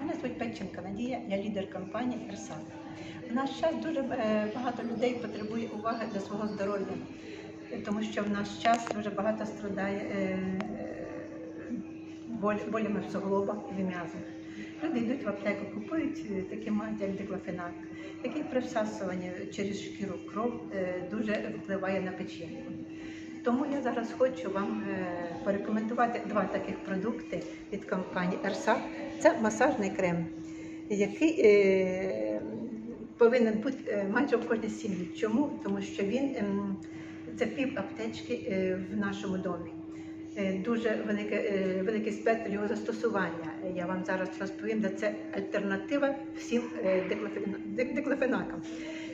Мене звуть Печенка Надія, я лідер компанії Ерсан. У наш час дуже е, багато людей потребує уваги до свого здоров'я, е, тому що в наш час дуже багато страдає е, болями в суглобах і в м'язах. Люди йдуть в аптеку, купують е, такі маті, як диклофенак, який при всасуванні через шкіру кров е, дуже впливає на печінку. Тому я зараз хочу вам е, порекомендувати два таких продукти від компанії Ерса. Це масажний крем, який е, повинен бути е, майже в кожній сім'ї. Чому? Тому що він ем, це пів аптечки е, в нашому домі. Дуже велике, великий спектр його застосування. Я вам зараз розповім, де це альтернатива всім.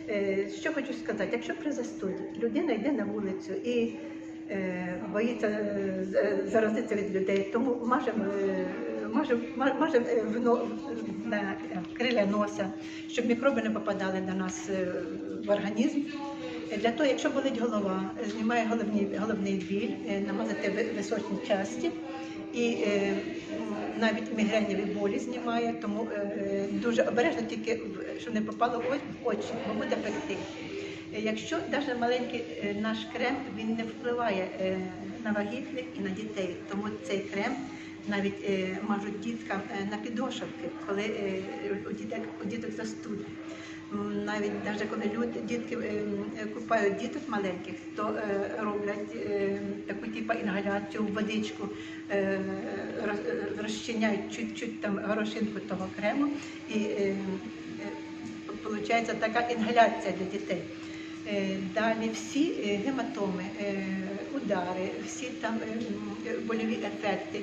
Е, Що хочу сказати, якщо при застуді людина йде на вулицю і боїться е, заразитися від людей, тому мажемо е, е, на е, криля носа, щоб мікроби не попадали до нас е, в організм. Е, Для того, якщо болить голова, е, знімає головний, головний біль, е, намазати височні часті. І е, навіть мігренєві болі знімає, тому е, е, дуже обережно тільки, щоб не попало в очі, бо буде пекти. Якщо навіть маленький е, наш крем він не впливає е, на вагітних і на дітей, тому цей крем навіть е, мажуть діткам на підошовки, коли у діток, у діток застуда. Навіть навіть коли люди, дітки купають діток маленьких, то роблять таку типу інгаляцію водичку, роз- розчиняють чуть-чуть там горошинку того крему і виходить така інгаляція для дітей. Е, Далі всі е, гематоми, е, удари, всі там больові ефекти.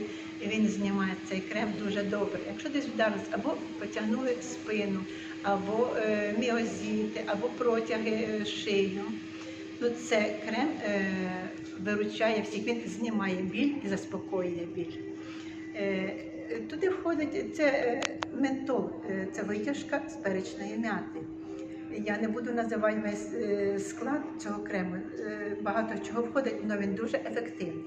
Він знімає цей крем дуже добре. Якщо десь вдарились або потягнули спину, або міозіти, або протяги шию, ну це крем виручає всіх, він знімає біль і заспокоює біль. Туди входить це ментол, це витяжка з перечної м'яти. Я не буду називати весь е, склад цього крему. е, Багато чого входить, але він дуже ефективний.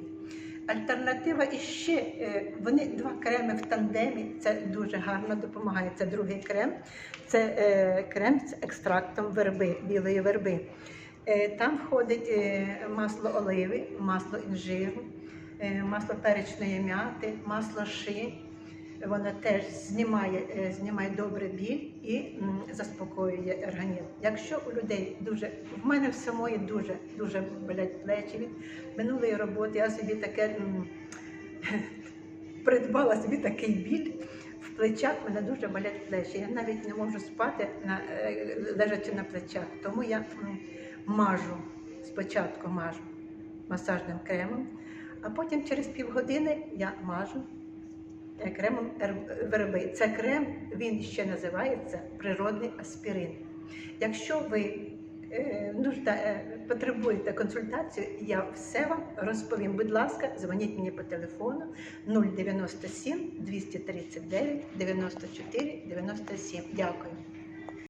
Альтернатива іще, е, вони два креми в тандемі, це дуже гарно допомагає. Це другий крем, це крем з екстрактом верби, білої верби. Там входить масло оливи, масло інжиру, масло перечної м'яти, масло ши. Вона теж знімає, е, знімає добре біль і заспокоює організм. Якщо у людей дуже в мене в самої дуже дуже болять плечі від минулої роботи, я собі таке придбала собі такий біль. В плечах мене дуже болять плечі. Я навіть не можу спати на е, лежачи на плечах. Тому я мажу спочатку мажу масажним кремом, а потім через півгодини я мажу кремом ер- верби. Це крем, він ще називається природний аспірин. Якщо ви е, нужда, е, потребуєте консультацію, я все вам розповім. Будь ласка, дзвоніть мені по телефону 097 239 94 97. Дякую.